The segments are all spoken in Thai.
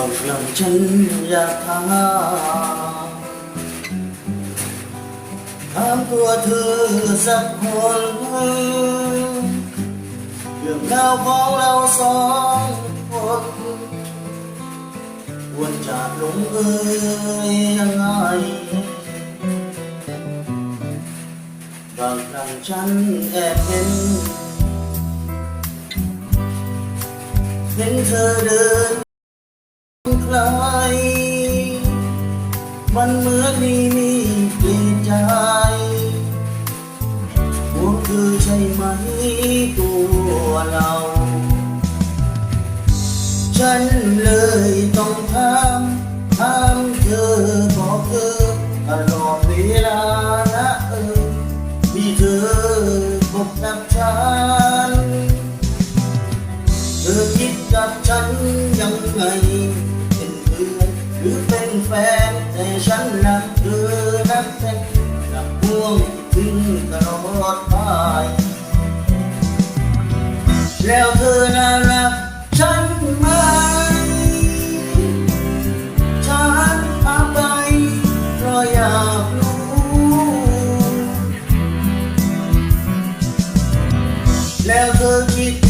างครั้งฉันอยากถามถามตัวเธอสักคนเรื่องราวของเราสองคนควรจะลงเอยยังไงบางครั้งฉันแอบเห็นเห็นเธอเดิน มันเหมือนมีมีเปลี่ยนใจพวกเธอใช่ไหมตัวเรา ฉันเลยต้องถามถามเธอบอกเธอตลอดเวลานะเออที่เธอพบกับฉัน แล้วเธอน่ารักฉันไหมฉันพาไปเพราะอยากรู้แล้วเธอคิด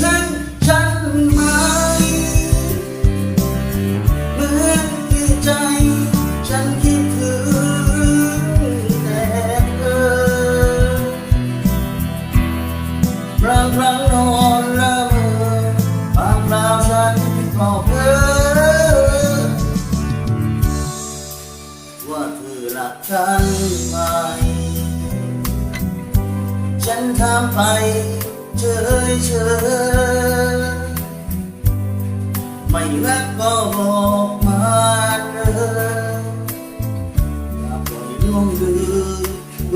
บางครั้งนอนละเมอบางคราวฉันก็เพ้อว่าเธอรักฉันไหมฉันทำไปเฉยเฉยไม่รักก็บอกมาเลยอย่าปล่อยล่วงเลยเว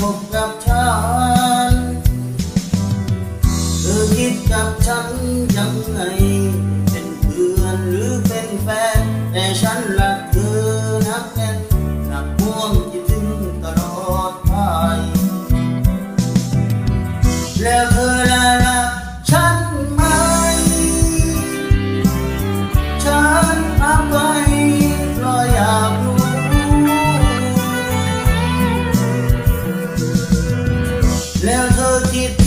พบกับฉัน เธอคิดกับฉันยังไง เป็นเพื่อนหรือเป็นแฟนแต่ฉัน Leandro Di